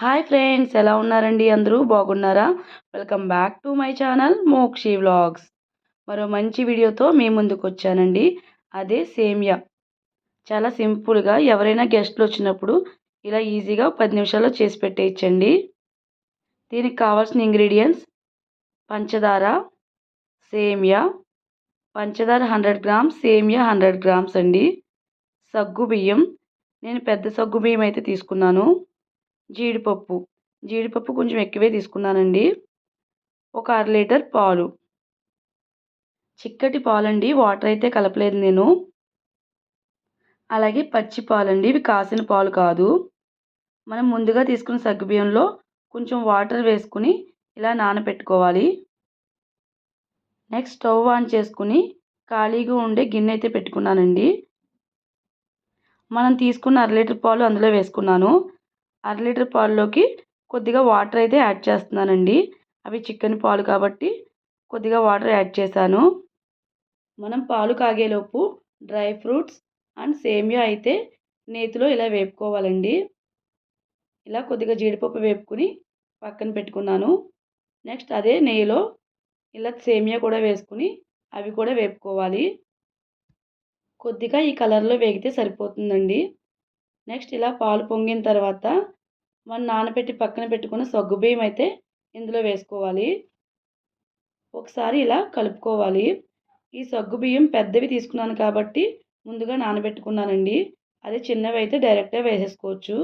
Hi friends ఎలా ఉన్నారండి? అందరూ బాగున్నారా? Welcome back to my channel Mokshi vlogs. మరో మంచి వీడియోతో మీ ముందుకు వచ్చానండి. అదే సేమియా. చాలా సింపుల్గా ఎవరైనా గెస్ట్లు వచ్చినప్పుడు ఇలా ఈజీగా పది నిమిషాల్లో చేసి పెట్టేయచ్చండి. దీనికి కావాల్సిన ఇంగ్రీడియంట్స్ పంచదార సేమియా పంచదార హండ్రెడ్ గ్రామ్స్ సేమియా హండ్రెడ్ గ్రామ్స్ అండి. సగ్గు బియ్యం. నేను పెద్ద సగ్గు బియ్యం అయితే తీసుకున్నాను. జీడిపప్పు. జీడిపప్పు కొంచెం ఎక్కువే తీసుకున్నానండి. ఒక అర లీటర్ పాలు. చిక్కటి పాలండి. వాటర్ అయితే కలపలేదు నేను. అలాగే పచ్చి పాలండి. ఇవి కాసిన పాలు కాదు. మనం ముందుగా తీసుకున్న సగ్గుబియ్యంలో కొంచెం వాటర్ వేసుకుని ఇలా నానబెట్టుకోవాలి నెక్స్ట్ స్టవ్ ఆన్ చేసుకుని ఖాళీగా ఉండే గిన్నె అయితే పెట్టుకున్నానండి. మనం తీసుకున్న అర లీటర్ పాలు అందులో వేసుకున్నాను. అర లీటర్ పాలులోకి కొద్దిగా వాటర్ అయితే యాడ్ చేస్తున్నానండి. అవి చికెన్ పాలు కాబట్టి కొద్దిగా వాటర్ యాడ్ చేశాను. మనం పాలు కాగేలోపు డ్రై ఫ్రూట్స్ అండ్ సేమియా అయితే నేతిలో ఇలా వేపుకోవాలండి. ఇలా కొద్దిగా జీడిపప్పు వేపుకుని పక్కన పెట్టుకున్నాను. నెక్స్ట్ అదే నెయ్యిలో ఇలా సేమియా కూడా వేసుకుని అవి కూడా వేపుకోవాలి. కొద్దిగా ఈ కలర్లో వేగితే సరిపోతుందండి. నెక్స్ట్ ఇలా పాలు పొంగిన తర్వాత మనం నానబెట్టి పక్కన పెట్టుకున్న సగ్గుబియ్యం అయితే ఇందులో వేసుకోవాలి. ఒకసారి ఇలా కలుపుకోవాలి. ఈ సగ్గుబియ్యం పెద్దవి తీసుకున్నాను కాబట్టి ముందుగా నానబెట్టుకున్నానండి. అదే చిన్నవి అయితే డైరెక్ట్గా వేసేసుకోవచ్చు.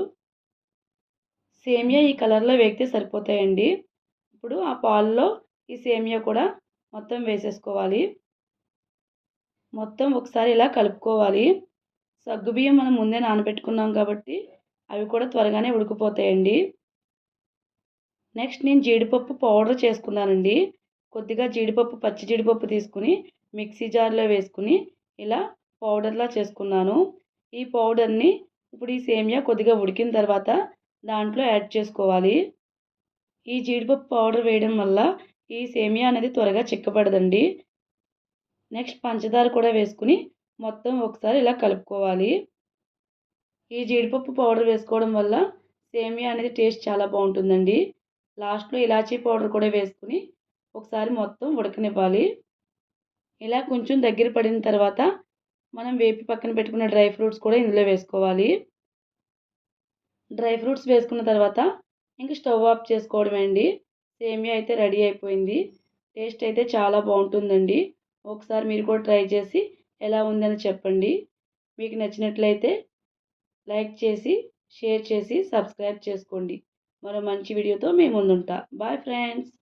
సేమియా ఈ కలర్లో వేగితే సరిపోతాయండి. ఇప్పుడు ఆ పాలలో ఈ సేమియా కూడా మొత్తం వేసేసుకోవాలి. మొత్తం ఒకసారి ఇలా కలుపుకోవాలి. సగ్గుబియ్యం మనం ముందే నానబెట్టుకున్నాం కాబట్టి అవి కూడా త్వరగానే ఉడికిపోతాయండి. నెక్స్ట్ నేను జీడిపప్పు పౌడర్ చేసుకున్నానండి. కొద్దిగా జీడిపప్పు పచ్చి జీడిపప్పు తీసుకుని మిక్సీ జార్లో వేసుకుని ఇలా పౌడర్లా చేసుకున్నాను. ఈ పౌడర్ని ఇప్పుడు ఈ సేమియా కొద్దిగా ఉడికిన తర్వాత దాంట్లో యాడ్ చేసుకోవాలి. ఈ జీడిపప్పు పౌడర్ వేయడం వల్ల ఈ సేమియా అనేది త్వరగా చిక్కబడదండి. నెక్స్ట్ పంచదార కూడా వేసుకుని మొత్తం ఒకసారి ఇలా కలుపుకోవాలి. ఈ జీడిపప్పు పౌడర్ వేసుకోవడం వల్ల సేమియా అనేది టేస్ట్ చాలా బాగుంటుందండి. లాస్ట్లో ఇలాచీ పౌడర్ కూడా వేసుకుని ఒకసారి మొత్తం ఉడకనివ్వాలి. ఇలా కొంచెం దగ్గర పడిన తర్వాత మనం వేపి పక్కన పెట్టుకున్న డ్రై ఫ్రూట్స్ కూడా ఇందులో వేసుకోవాలి. డ్రై ఫ్రూట్స్ వేసుకున్న తర్వాత ఇంకా స్టవ్ ఆఫ్ చేసుకోవడమే అండి. సేమియా అయితే రెడీ అయిపోయింది. టేస్ట్ అయితే చాలా బాగుంటుందండి. ఒకసారి మీరు కూడా ట్రై చేసి ఎలా ఉందని చెప్పండి. మీకు నచ్చినట్లయితే లైక్ చేసి షేర్ చేసి సబ్స్క్రైబ్ చేసుకోండి. మరో మంచి వీడియోతో మేము ముందుంటా. Bye friends!